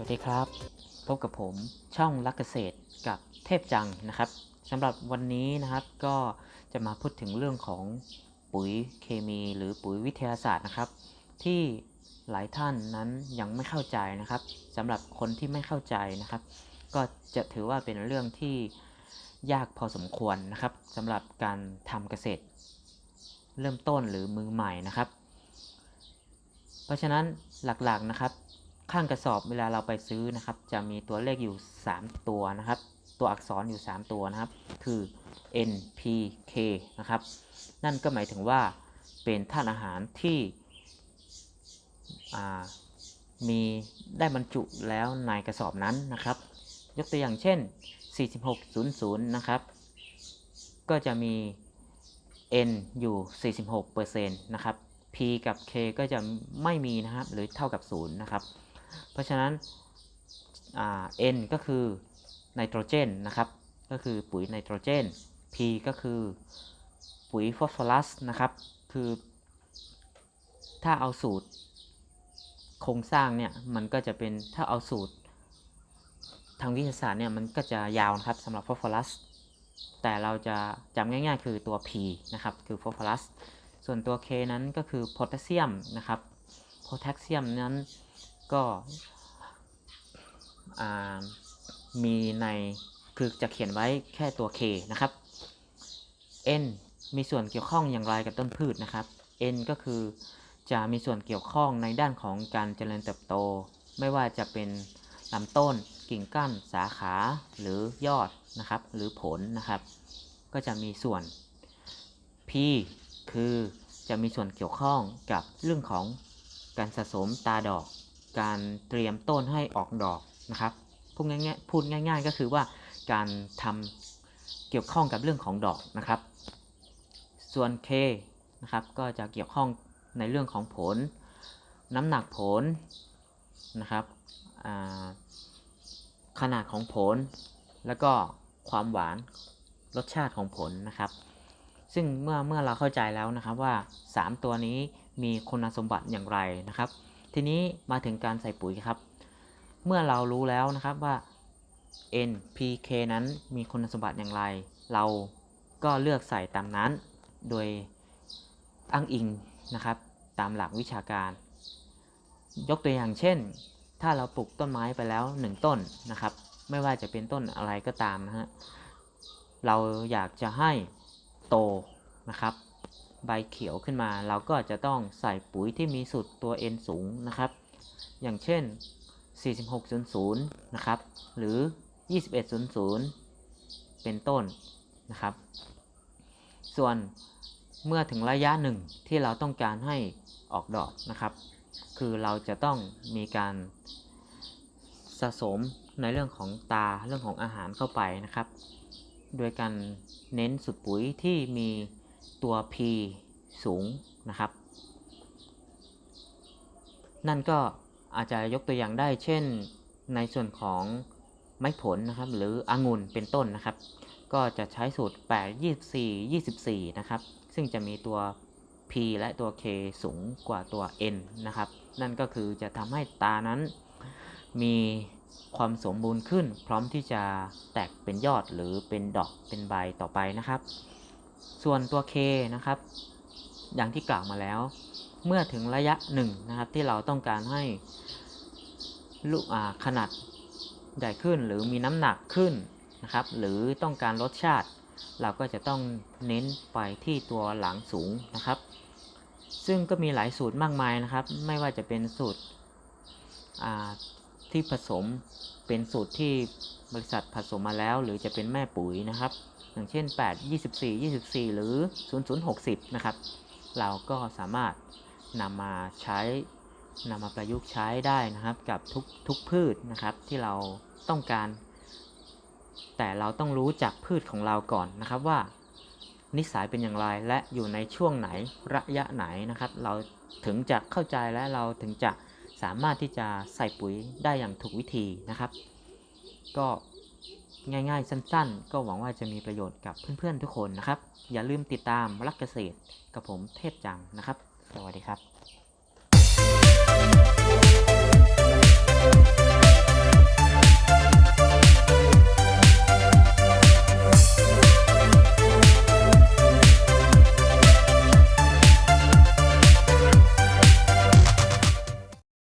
วัสดีครับ พบกับผมช่องรักเกษตรกับเทพจังนะครับสำหรับวันนี้นะครับก็จะมาพูดถึงเรื่องของปุ๋ยเคมีหรือปุ๋ยวิทยาศาสตร์นะครับ ที่หลายท่านนั้นยังไม่เข้าใจนะครับสำหรับคนที่ไม่เข้าใจนะครับ ก็จะถือว่าเป็นเรื่องที่ยากพอสมควรนะครับสำหรับการทำเกษตร เริ่มต้นหรือมือใหม่นะครับ เพราะฉะนั้นหลักๆนะครับ ข้างกระสอบเวลาเราไปซื้อนะครับ จะมีตัวเลขอยู่ 3 ตัวนะครับ ตัวอักษรอยู่ 3 ตัวนะครับ คือ N P K นะครับ นั่นก็หมายถึงว่าเป็นธาตุอาหารที่มีได้บรรจุแล้วในกระสอบนั้นนะครับ ยกตัวอย่างเช่น 4600 นะครับ ก็จะมี N อยู่ 46%นะครับ P กับ K ก็จะไม่มีนะครับ หรือเท่ากับ 0 นะครับ เพราะฉะนั้นอ่า N ก็คือไนโตรเจนนะครับก็คือปุ๋ยไนโตรเจน P ก็คือปุ๋ยฟอสฟอรัสนะครับ คือถ้าเอาสูตรโครงสร้างเนี่ยมันก็จะเป็นถ้าเอาสูตรทางวิทยาศาสตร์เนี่ยมันก็จะยาวนะครับสำหรับฟอสฟอรัส แต่เราจะจำง่ายๆคือตัว P นะครับคือฟอสฟอรัส ส่วนตัว K นั้นก็คือโพแทสเซียมนะครับโพแทสเซียมนั้น ก็มีในคือจะเขียนไว้แค่ตัว K นะครับ N มีส่วนเกี่ยวข้องอย่างไรกับต้นพืชนะครับ N ก็คือจะมีส่วนเกี่ยวข้องในด้านของการเจริญเติบโต ไม่ว่าจะเป็นลำต้นกิ่งก้านสาขาหรือยอดนะครับ หรือผลนะครับ ก็จะมีส่วน P คือจะมีส่วนเกี่ยวข้องกับเรื่องของการสะสมตาดอก การเตรียมต้นให้ออกดอกนะครับพูดง่ายๆพูดง่าย ๆ ก็คือว่าการทำเกี่ยวข้องกับเรื่องของดอกนะครับ ส่วน K นะครับก็จะเกี่ยวข้องในเรื่องของผล น้ำหนักผลนะครับขนาดของผล แล้วก็ความหวานรสชาติของผลนะครับ ซึ่งเมื่อเมื่อเราเข้าใจแล้วนะครับว่า 3 ตัวนี้มีคุณสมบัติอย่างไรนะครับ ทีนี้มาถึงการใส่ปุ๋ยครับ เมื่อเรารู้แล้วนะครับว่า N P K นั้นมีคุณสมบัติอย่างไร เราก็เลือกใส่ตามนั้น โดยอ้างอิงนะครับ ตามหลักวิชาการ ยกตัวอย่างเช่น ถ้าเราปลูกต้นไม้ไปแล้ว 1 ต้นนะครับ ไม่ว่าจะเป็นต้นอะไรก็ตามนะฮะ เราอยากจะให้โตนะครับ ใบเขียวขึ้นมา เราก็จะต้องใส่ปุ๋ยที่มีสูตรตัว N สูงนะครับ อย่างเช่น 4600 นะครับ หรือ 2100 เป็นต้นนะครับ ส่วนเมื่อถึงระยะหนึ่งที่เราต้องการให้ออกดอกนะครับ คือเราจะต้องมีการสะสมในเรื่องของตาเรื่องของอาหารเข้าไปนะครับ โดยการเน้นสุดปุ๋ยที่มี ตัว P สูงนะครับ นั่นก็อาจจะยกตัวอย่างได้เช่นในส่วนของไม้ผลนะครับ หรือองุ่นเป็นต้นนะครับ ก็จะใช้สูตร 8 24 24 นะครับ ซึ่งจะมีตัว P และตัว K สูงกว่าตัว N นะครับ นั่นก็คือจะทำให้ตานั้นมีความสมบูรณ์ขึ้น พร้อมที่จะแตกเป็นยอดหรือเป็นดอกเป็นใบต่อไปนะครับ ส่วนตัว K นะครับ อย่างที่กล่าวมาแล้ว เมื่อถึงระยะหนึ่งนะครับที่เราต้องการให้ลูกขนาดใหญ่ขึ้นหรือมีน้ำหนักขึ้นนะครับ หรือต้องการรสชาติ เราก็จะต้องเน้นไปที่ตัวหลังสูงนะครับ ซึ่งก็มีหลายสูตรมากมายนะครับ ไม่ว่าจะเป็นสูตรที่ผสมเป็นสูตรที่ บริษัทผสมมาแล้ว หรือจะเป็นแม่ปุ๋ยนะครับ อย่างเช่น 8 24 24 หรือ 00 60 นะครับ เราก็สามารถนำมาใช้นำมาประยุกต์ใช้ได้นะครับ กับทุกทุกพืชนะครับที่เราต้องการ แต่เราต้องรู้จักพืชของเราก่อนนะครับว่า นิสัยเป็นอย่างไรและอยู่ในช่วงไหนระยะไหนนะครับ เราถึงจะเข้าใจและเราถึงจะสามารถที่จะใส่ปุ๋ยได้อย่างถูกวิธีนะครับ ก็ง่ายๆ สั้นๆ ก็หวังว่าจะมีประโยชน์กับเพื่อนๆ ทุกคนนะครับ อย่าลืมติดตามรักเกษตรกับผมเทพจังนะครับ สวัสดีครับ